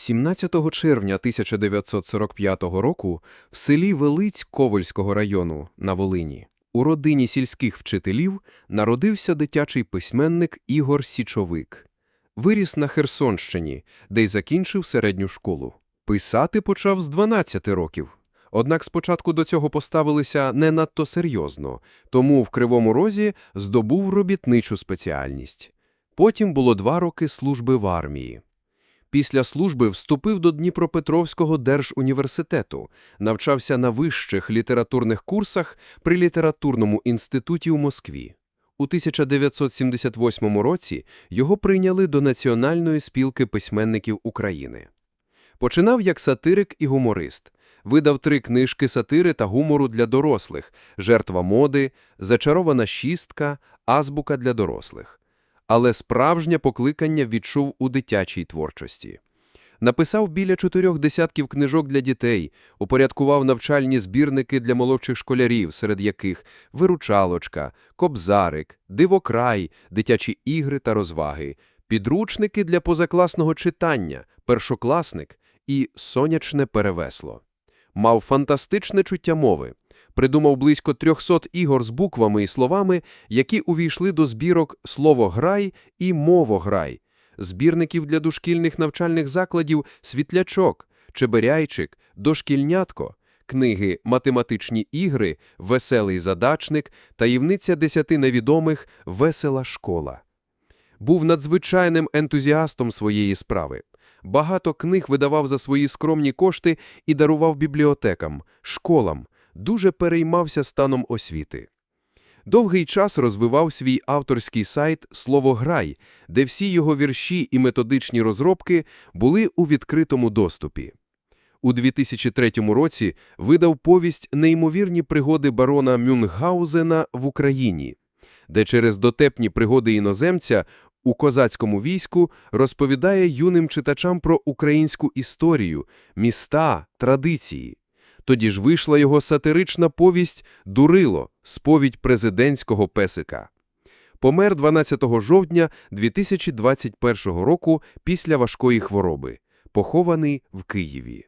17 червня 1945 року в селі Велиць Ковальського району на Волині у родині сільських вчителів народився дитячий письменник Ігор Січовик. Виріс на Херсонщині, де й закінчив середню школу. Писати почав з 12 років. Однак спочатку до цього поставилися не надто серйозно, тому в Кривому Розі здобув робітничу спеціальність. Потім було два роки служби в армії. Після служби вступив до Дніпропетровського держуніверситету, навчався на вищих літературних курсах при літературному інституті у Москві. У 1978 році його прийняли до Національної спілки письменників України. Починав як сатирик і гуморист. Видав три книжки сатири та гумору для дорослих «Жертва моди», «Зачарована шістка», «Азбука для дорослих» але справжнє покликання відчув у дитячій творчості. Написав біля чотирьох десятків книжок для дітей, упорядкував навчальні збірники для молодших школярів, серед яких «Виручалочка», «Кобзарик», «Дивокрай», «Дитячі ігри та розваги», підручники для позакласного читання, «Першокласник» і «Сонячне перевесло». Мав фантастичне чуття мови, придумав близько 300 ігор з буквами і словами, які увійшли до збірок «Слово грай» і «Мово грай», збірників для дошкільних навчальних закладів «Світлячок», «Чеберяйчик», «Дошкільнятко», книги «Математичні ігри», «Веселий задачник», «Таємниця десяти невідомих», «Весела школа». Був надзвичайним ентузіастом своєї справи. Багато книг видавав за свої скромні кошти і дарував бібліотекам, школам, дуже переймався станом освіти. Довгий час розвивав свій авторський сайт «Слово грай», де всі його вірші і методичні розробки були у відкритому доступі. У 2003 році видав повість «Неймовірні пригоди барона Мюнхгаузена в Україні», де через дотепні пригоди іноземця у козацькому війську розповідає юним читачам про українську історію, міста, традиції. Тоді ж вийшла його сатирична повість «Дурило» – сповідь президентського песика. Помер 12 жовтня 2021 року після важкої хвороби, похований в Києві.